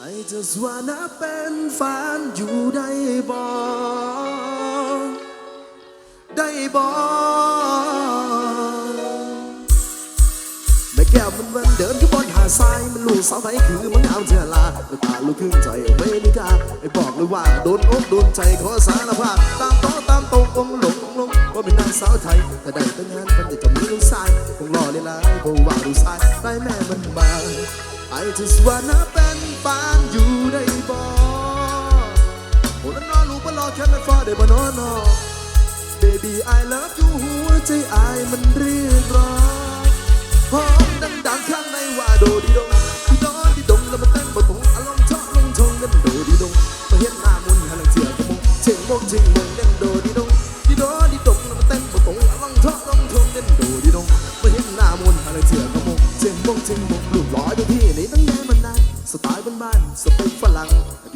I just wanna เป็นแฟนอยู่ได้บ่ได้บ่แม่แก้วมันวันเดินขึ้นบนหาดทรายมันลูกสาวไทยคือมันงามเจลาตาลูกครึ่งใจอเมริกาไอ้บอกเลยว่าโดนอกโดนใจขอสารภาพตามโต๊ะตามโต๊ะองหลงองลงว่าเป็นนางสาวไทยแต่ได้แต่งงานมันจะมีลูกชายคงรอเลยล่ะเพราะว่าลูกชายได้แม่มันมา I just wanna เป็นอยู่ได้บ่โอ้ลนอนลูกมารอแค่ไม่ฟ้าได้บ่นอนนอ Baby I love you หัวใจอายมันเรียกร้องพร้อมดังๆข้างในว่าโดดีดงดีดอนดีดงแล้วมันเต้นบ่ตรงอารมณ์ชอบลงทงกันโดดีดงมาเห็นหน้า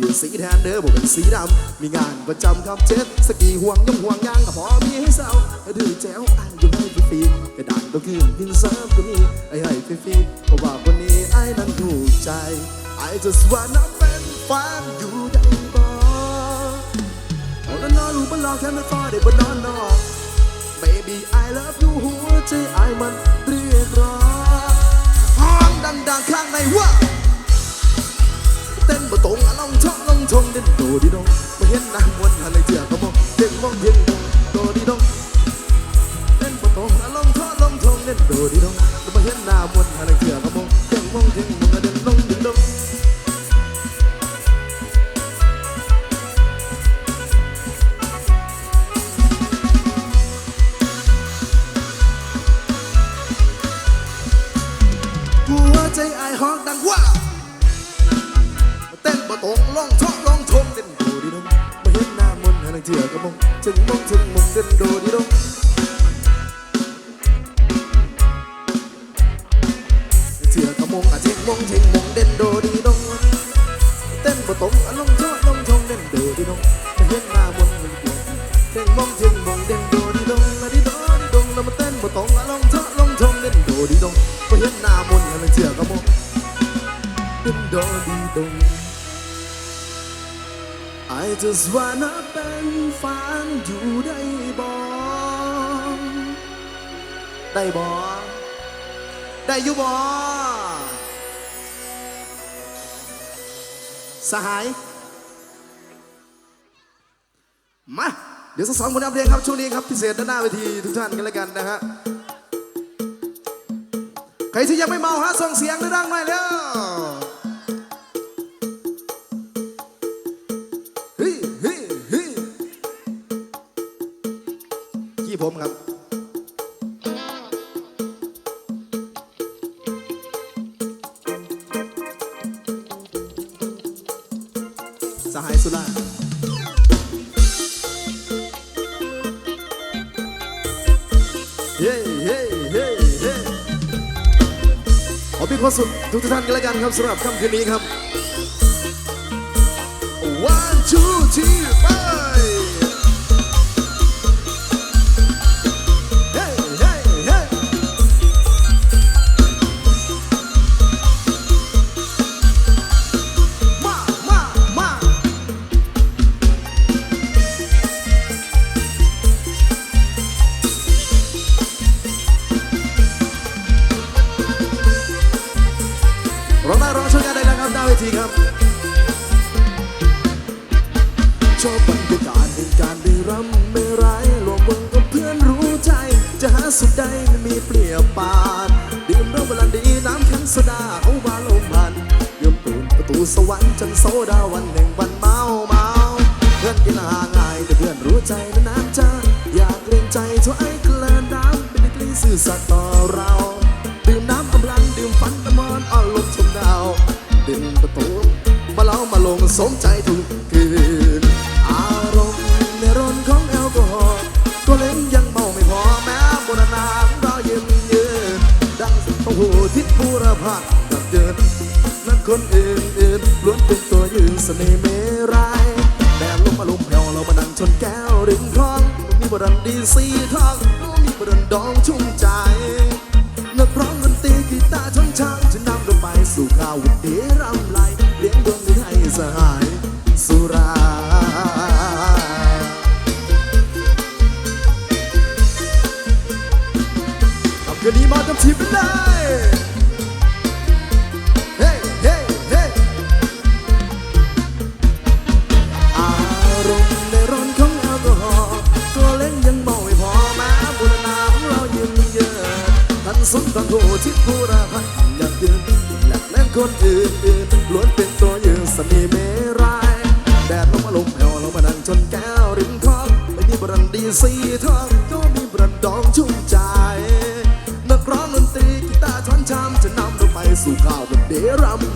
รั่ยวสีแทนเด้อผมเป็นสีดำ มีงานประจำครับเจ็ดสกีห่วงยงห่วงยางกับพอมีให้เศร้าดื้อแจ๋วอ่านอยู่ให้ฟรีกระดานก็คือพินเซิร์ฟก็มีไอ้ให้ฟรีเพราะว่าคนนี้ไอ้นั้นถูกใจ I just wanna เป็นแฟนอยู่ได้บ่เอาแล้วนอนลูกมันรอแค่ไม่ฟ้าได้บ่นอนนอก Baby I love you หัวใจไอ้มันเรียกร้องห้องดังๆข้างในว่า อะลองชองลองชงเด่นโดดีดงมาเห็นนางวนอะไรเถื่อก็มองเด็กมองเพียงมอง ดดีดงมาเห็นหน้ามนต์หาลังเถื่อกระมเต้นโดดีดง I just wanna เป็นแฟนอยู่ได้บ่ได้บ่ได้อยู่บ่สหาย มา เดี๋ยวสักสองคนอัปเดตครับ ช่วงนี้ครับ พิเศษด้านหน้าเวทีทุกท่านกันแล้วกันนะฮะ ใครที่ยังไม่เมาฮะส่งเสียงดังๆหน่อยเร็วฮ้ยเฮ้ยเฮ้ยขี้ผมครับสหายสุรา ความสุขทุกท่านกันแล้วกันครับสำหรับค่ำคืนนี้ครับ ชอบบรรยากาศในการได้รำไม่ร้ายรวมวงกับเพื่อนรู้ใจ จะหาสุดใดไม่มีเปรียบปานดื่มเหล้าเวลาดีน้ำแข็งโซดาเอาบาลมันเยื่อมตูนประตูสวรรค์จันโซดาวันแห่งวันเมาเมาเพื่อนกินหางง่ายแต่เพื่อนรู้ใจนานๆจะอยากเกรงใจเท่าไอ้เกลือน้ำเป็นกลีซื่อสัตย์ต่อ คนอื่นอื่นล้วนเป็นตัวยืนเสน่ห์เมรายแต่ลมมาลมแผ่วเรามาดังชนแก้วริมคลองมีบรันดีสีทองมีบรันดอง Ram.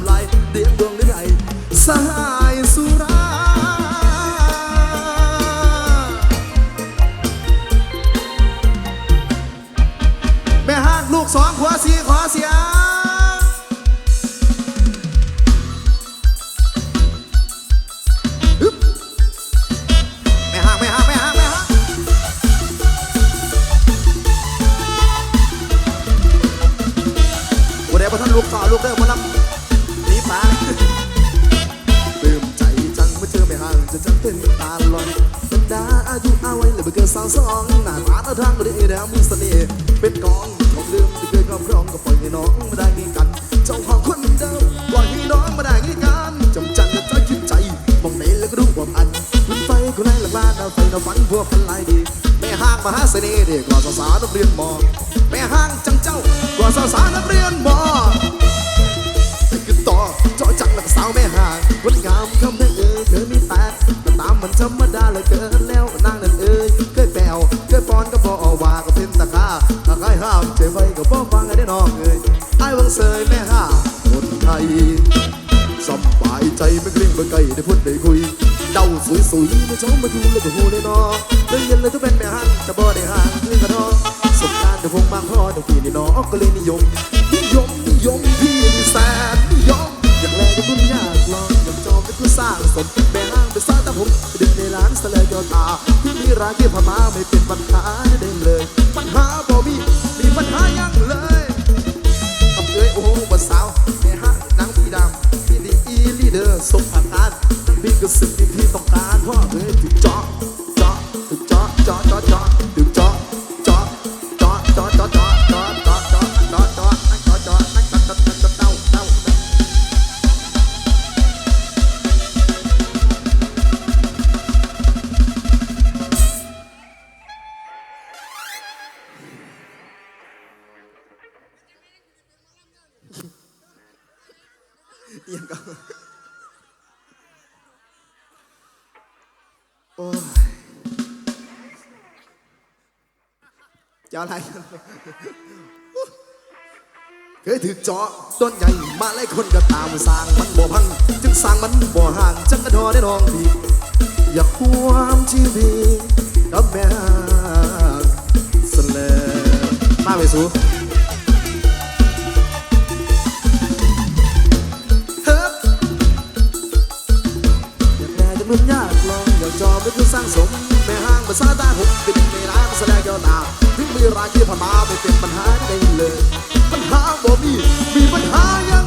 สน่เด็กกว่าสาสานักเรียนมองางสนแม่ห้างเป็นซาตะหงดินในร้านสเลายอตาที่มีร้านเกี่ยวพม่าไม่เป็นปัญหาเด่นเลย ปัญหาบ่มีมีปัญหายังเลยทำเอ้ยโอ้บ่สาวแม่ฮ้างนางผีดำพี่ดีอีลีเดอร์สมผ่านกานั่งพี่ก็สึกดี จะอะไรเคยถือจอต้นใหญ่มาไล่คนก็ตามสร้างมันบ่พัง จึงสร้างมันบ่ห่างจังกระทอได้น้องดีอยากความชีวิตกับแม่สเลมาไปสู้รุ่นยากลองอยากจอมเป็นผู้สร้างสมแม่ห้างภาษาตาผมเป็นในร้านแสดงยอดตา มีรายที่พม่าไปเป็นปัญหาได้เลย ปัญหาบ่มีมีปัญหายัง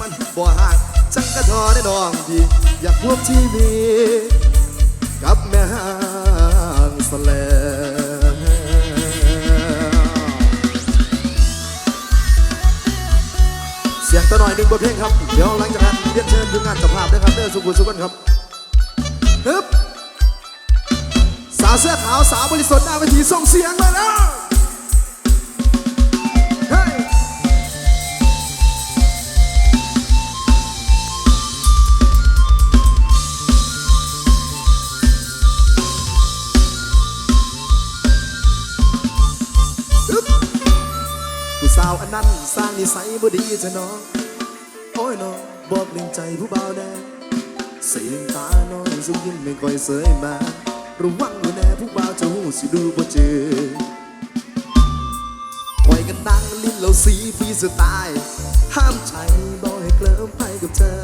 มันบ่ห่างจังกระทอได้นองดี อยากพวกที่มีกับแม่ห่างสแลเสียงตะหน่อยหนึ่งบนเพลงครับ เดี๋ยวหลังจากนั้นเรียกเชิญทีงานกับภาพด้ครับเด้อสุขุสุขันครับฮึบสาวเสื้อขาวสาวบริสุทธิ์หน้าเวทีส่งเสียงมาแล้ว บดีจะน้องโอ้ยน้องบอกลิงใจผู้เบาแดงใสียงตาน้องซุ่มยิ้มไม่ค่อยเสยมาระวังดูแน่ผู้เบาจะหูสิดูบ่เจอคอยกันดังลิ้นเราสีฟีสไตล์ห้ามใจบอกให้เคลิ้มไปกับเธอ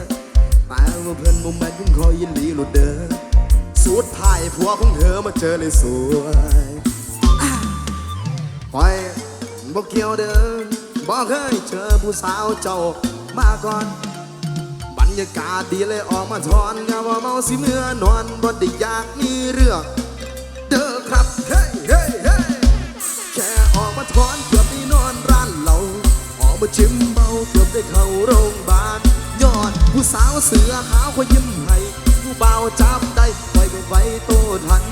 แต่ว่าเพื่อนมุมแม่นยุ่งคอยยินดีหลุดเด้อสุดท้ายผัวของเธอมาเจอเลยสวยคอยบอกเกี่ยวเดิม บอกเคยเจอผู้สาวเจ้ามาก่อน บรรยากาศดีเลยออกมาทอนกะว่าเมาสิเมื่อนอนบ่ได้อยากมีเรื่องเด้อครับเฮ้ยเฮ้ยเฮ้ยแค่ออกมาทอนเกือบได้นอนร้านเหล้าออกมาชิมเมาเกือบได้เข้าโรงพยาบาลยอดผู้สาวเสือขาวเขายิ้มให้ผู้เบาวจับได้ไว้ก็ไว้โตทัน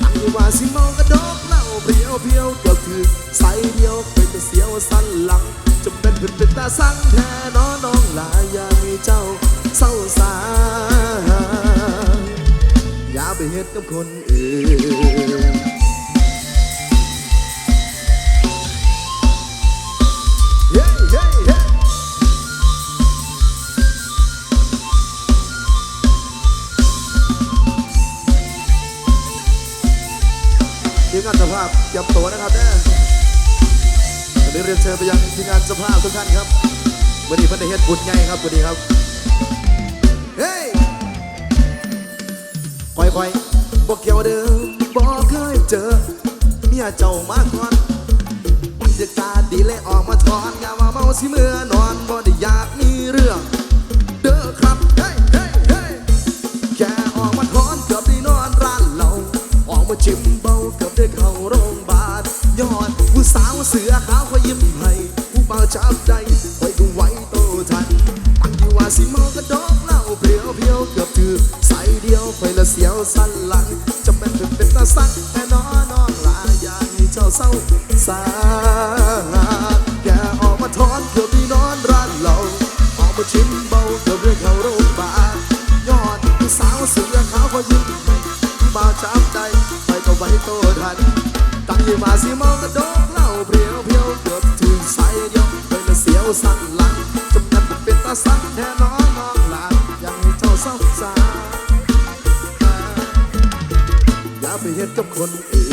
ตั้งอยู่ว่าสิเมากระดกเหล้าเพียวเพียวเกือบถือใส่เดียวเสันหลังจะเป็นเพื่อนเป็นตาสังแท้น้อน้องหลายอย่ามีเจ้าเศร้าสาอย่าไปเฮ็ดกับคนอื่นเฮ้ยเฮ้ยเฮ้ยทีมงานเจ้าภาพเตรียมตัวนะครับเด้อ วันนี้เรียนเชิญไปยังทีมงานเจ้าภาพทุกท่านครับวันนี้พันธุ์เฮ็ดบุญไงครับวันนี้ครับ เฮ้ยค่อยๆบอกเกี่ยวเดิมบอกเคยเจอ เมียเจ้ามาก่อนบรรยากาศดีเลยออกมาถอนอย่ามาเมาสิเมื่อนอน สักแน่นอนน้องหลานอยากให้เจ้าเศร้าสาอย่าไปเฮ็ดกับคนอื่น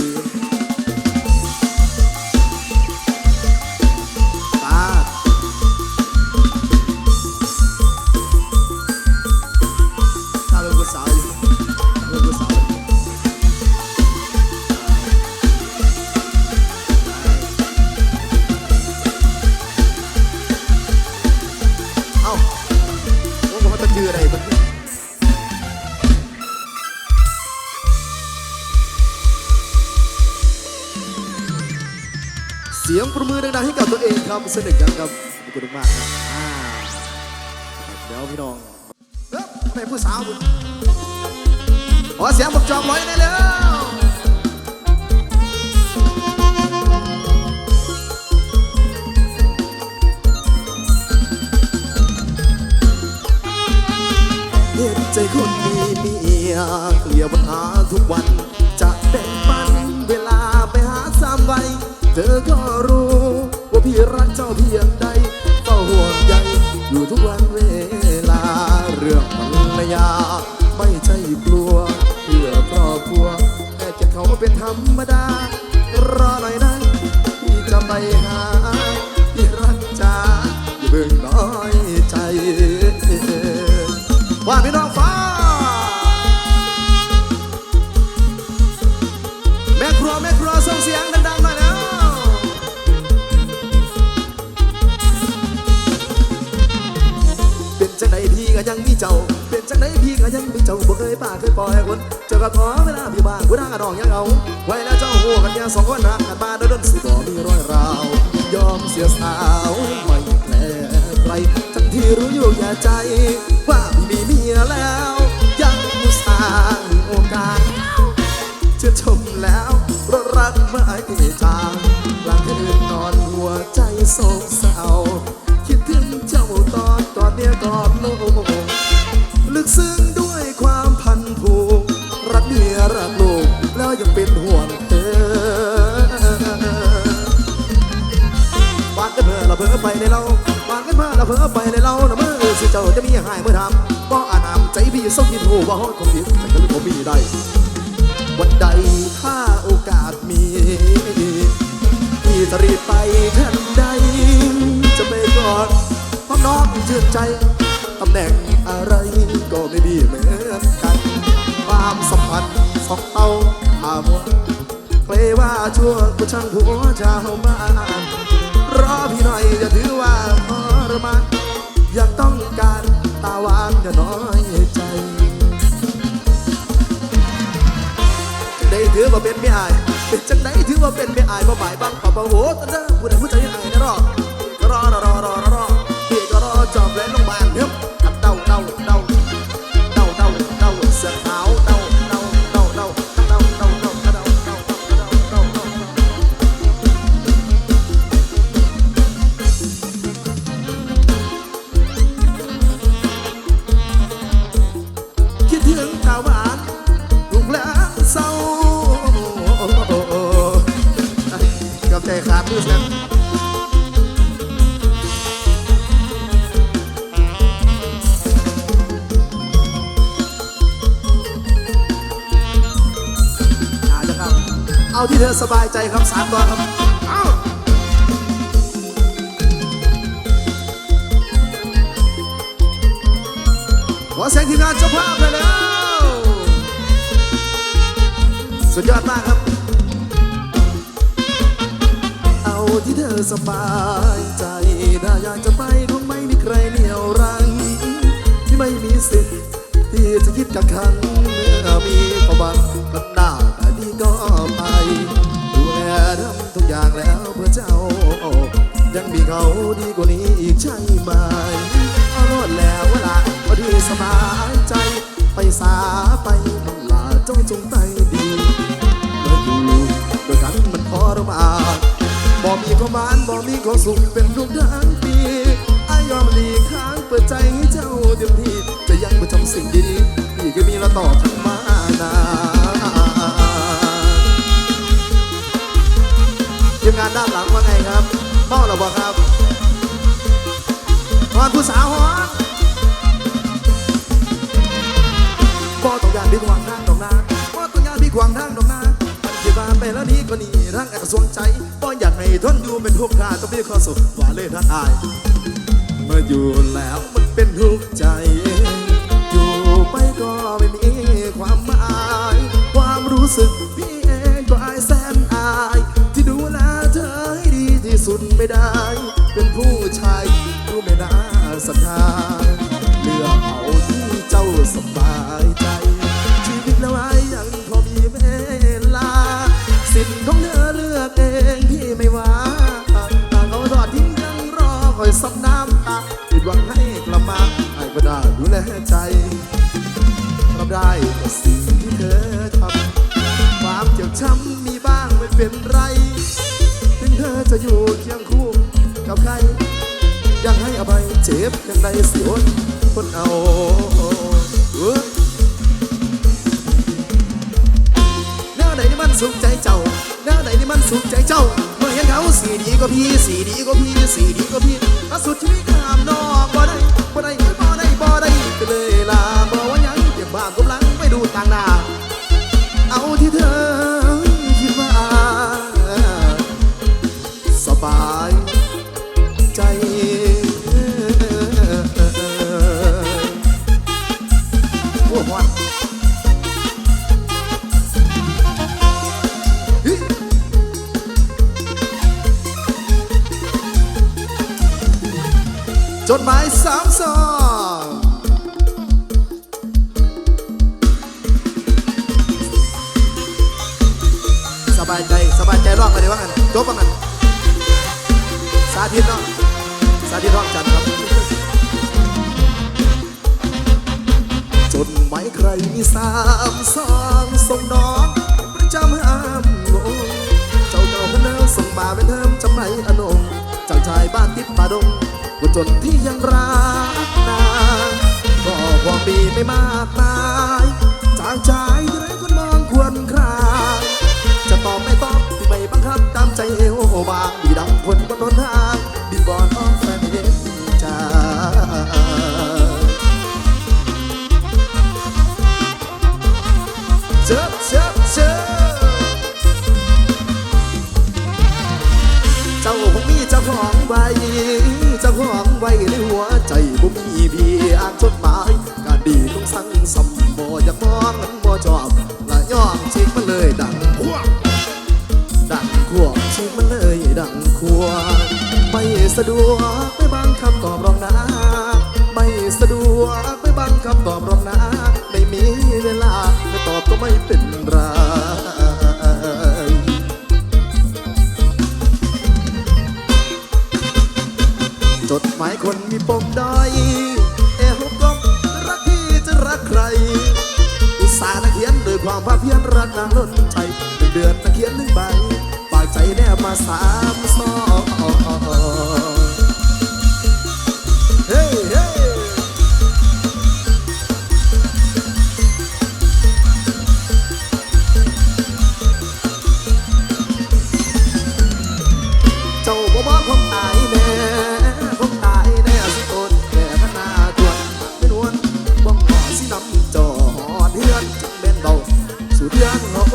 สนุกกันครับขอบคุณมากครับอ่าเดี๋ยวพี่น้องเฮ้ยไปผู้สาวขอเสียงบอกจอมไว้ได้แล้วเห็นใจคนมีเมียเกลี่ยปัญหาทุกวัน จะแบ่งปันเวลาไปหาสามใบเธอก็รู้ รักเจ้าเพียงใดเฝ้าห่วงใยอยู่ทุกวันเวลา เรื่องภรรยา ไม่ใช่กลัว เพื่อครอบครัวแค่จะเขาเป็นธรรมดารอหน่อยนะที่จะไปหา จ้าบ่เคยป่าเคยปล่อยให้คนเจอกระท้อเวลาพี่บ้างกูด่างกระดองยังเอาไว้แล้วเจ้าหัวกันยาสองคนนะกันมาเดินสิบ่มีรอยร้าวยอมเสียสาวไม่แคลใครทั้งที่รู้อยู่แก่ใจ ว่าพี่มีเมียแล้ว ยังมุสางโอกาสเชื่อชมแล้วราะรักไม่จางกลางคืนนอนหัวใจโศกเศร้า เราวางกันเพื่อเราเพื่อไปในเรานะเมื่อสิเจ้าจะมีหายเมื่อทำก็อานามใจพี่เสักกินหูว่าคงดีแต่ก็เลยผมมีได้ วันใดถ้าโอกาสมีพี่จะรีบไปทันใด จะไปก่อดเพราะน้องเชื่อใจตำแหน่งอะไรก็ไม่ดีเหมือนกัน ความสัมพันธ์สองเต้าหามัวเกลว่าชั่วกูช่างหัวชาวบ้าน ถือว่าเป็นไม่อาย เป็นจังไหนถือว่าเป็นไม่อายบ่หมายบังปะปะโหตะเด้อผู้ใดผู้ใจอายนะรอก อเสียงทีมงานเจ้าภาพเลยแล้ว สุดยอดมากครับ เอาที่เธอสบายใจถ้าอยากจะไปคงไม่มีใครเหนี่ยวรั้งที่ไม่มีสิทธิ์ที่จะคิดกักขังเมื่อมีความหวังกับหน้าแต่ดีก็ไปดูแลทำทุกอย่างแล้วเพื่อเจ้า ยังมีเขาดีกว่านี้อีกใช่ไหมเอาโลดแล้วเวลา พอดีสบายใจ ไปสาไปน้องลาเจ้าจงใจดีเมื่ออยู่ด้วยกันมันทรมานบ่มีความหวานบ่มีความสุขเป็นทุกทั้งปีอายอมหลีกทางเปิดใจให้เจ้าเต็มที่จะยังไปทำสิ่งดีๆที่ก็มีละต่อทั้งมานานทีมงานด้านหลังว่าไงครับเมาหรือเปล่าครับฮอนผู้สาวฮอน บ่ต้องการพี่ขวางทางดอกนาบ่ต้องการพี่ขวางทางดอกนาที่ว่าไปแล้วนี้ก็หนี่ทางแอบสวงใจบ่อยากให้ทนอยู่เป็นทุกข์ขาต้องมีข้อสุขว่าเลยท่านอายเมื่ออยู่แล้วมันเป็นทุกข์ใจ อยู่ไปก็ไม่มีความหมาย ความรู้สึกพี่เองก็อายแสนอาย ที่ดูแลเธอให้ดีที่สุดไม่ได้ เป็นผู้ชายดูไม่น่าศรัทธา ก็ได้ดูแลใจรับได้กับสิ่งที่เธอทำความเจ็บช้ำมีบ้างไม่เป็นไร ถึงเธอจะอยู่เคียงคู่กับใคร ยังให้อภัยเจ็บยังไงเสียนคนเอาเออแนวไหนนี่มันสุขใจเจ้าแนวไหนนี่มันสุขใจเจ้าเมื่อเห็นเขาสีดีก็พี่สีดีก็พี่สีดีก็พี่ล่าสุดชีวิตข้ามนอกบ่ได้บ่ได้ากนาก็พอปีไม่มากนายจางชายที่ไร้คนมองควรครางจะตอบไม่ตอบที่ไม่บังคับตามใจเอวบางดีดัำคนบนนนทางดินบอนอ้อมแฟนเด็ดจ้าเชิญเชิญเชิญเจ้าของมีเจ้าของไว้เจ้าของไว้ในหัว สะดวกไม่บางคำตอบรอกนะไม่สะดวกไม่บางคำตอบรอกนะไม่มีเวลาไม่ตอบก็ไม่เป็นไรจดหมายคนมีปมด้อยเอวกลมรักที่จะรักใคร อุตส่าห์นักเขียนโดวยความภาคเพียรรักนางล้นใจหนึ่งเดือนนักเขียนหนึ่งใบฝากใจแนบมาสา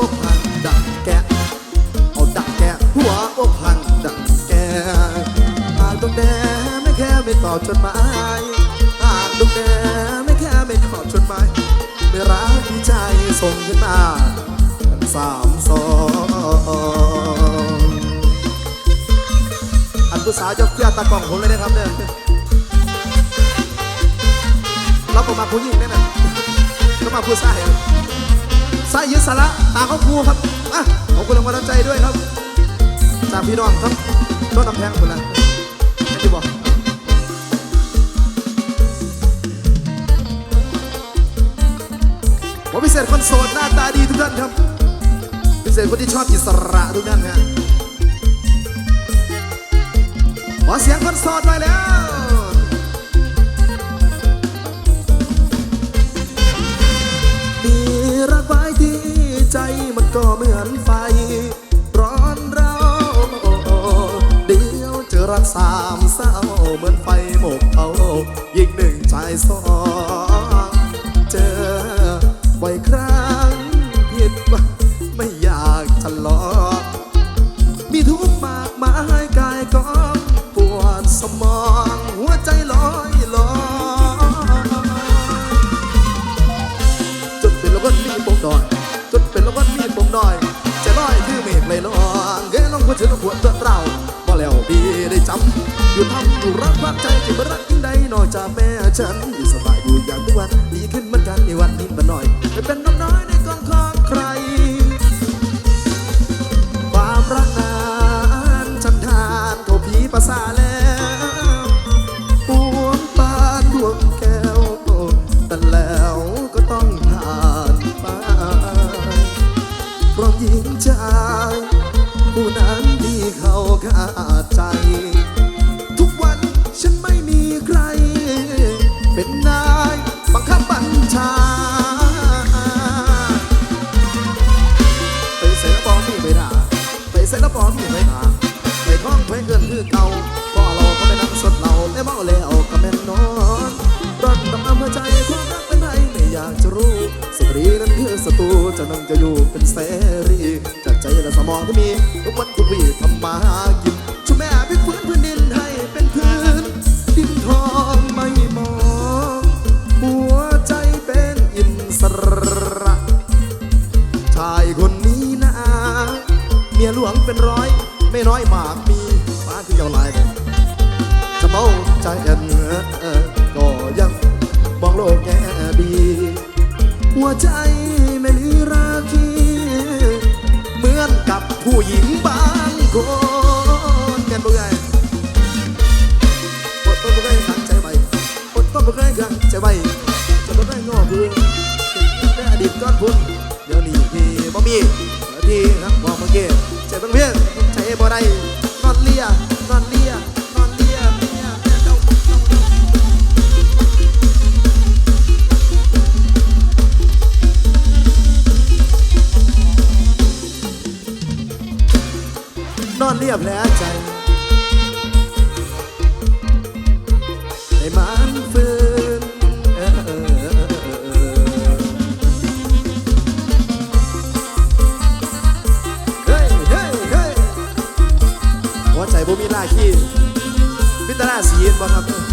อนหัวอกพันดังแกะเอาดักแกะหัวอกพันดักแกะหากดวงแดงไม่แค่ไม่ตอบจดหมายหากดวงแดงไม่แค่ไม่ตอบจดหมายไม่รักที่ใจส่งขึ้นมากันสามสองอันผู้สาวจะเกี้ยวตากล่องผมเลยนะครับเนี่ยเราก็มาผู้หญิงเนี่ยนะก็มาผู้ชาย สายยึดสาระตาเขาครูครับอะขอบคุณรางวัลน้ำใจด้วยครับ จากพี่น้องครับต้นน้ำแพงคนละไอ้ที่บอกผมพิเศษคนโสดหน้าตาดีทุกท่านครับ พิเศษคนที่ชอบอิสระทุกท่านฮะขอเสียงคนโสดหน่อยแล้ว เหมือนไฟหมกเอายิ่งหนึ่งใจสองเจอบ่อยครั้งผิดวังไม่อยากทะเลาะมีทุกข์มากมายกายกองปวดสมองหัวใจลอยลอยจนเป็นละวันมีปมดอยจนเป็นละวันมีปมดอยจะลอยคือเมฆเลยลองเกลองควรจะต้องควรตือนเราบ่แล้วดีได้จำ อยู่ทำอยู่รักพักใจที่บ่รักยิ่งใดนอกจากแม่ฉันอยู่สบายอยู่อย่างทุกวันดีขึ้นเหมือนกันในวันนี้มาหน่อยไม่เป็นน้องน้อยในกองคอ ศัตรูจะนั่งจะอยู่เป็นเสรีจากใจและสมองที่มีทุกวันทุกวีทำมาหากินช่วยแม่พิฟื้นพื้นดินให้เป็นพื้น ดินทองไม่มองหัวใจเป็นอินสระชายคนนี้นะเมียหลวงเป็นร้อย ไม่น้อยมากมีฟ้าที่เจ้าลายเลจะเมาใจเอ็นเออก็ยังมองโลกแง่ดี หัวใจ เดี๋ยวนี้พี่บ่มีที่ครับบอกเมื่อกี้ใจเพิ่งเพี้ยนใจบ่ได้นอนเลียนอนเลียนอนเลียเลียเจ้านอนเลียแผลใจ เฮ้ย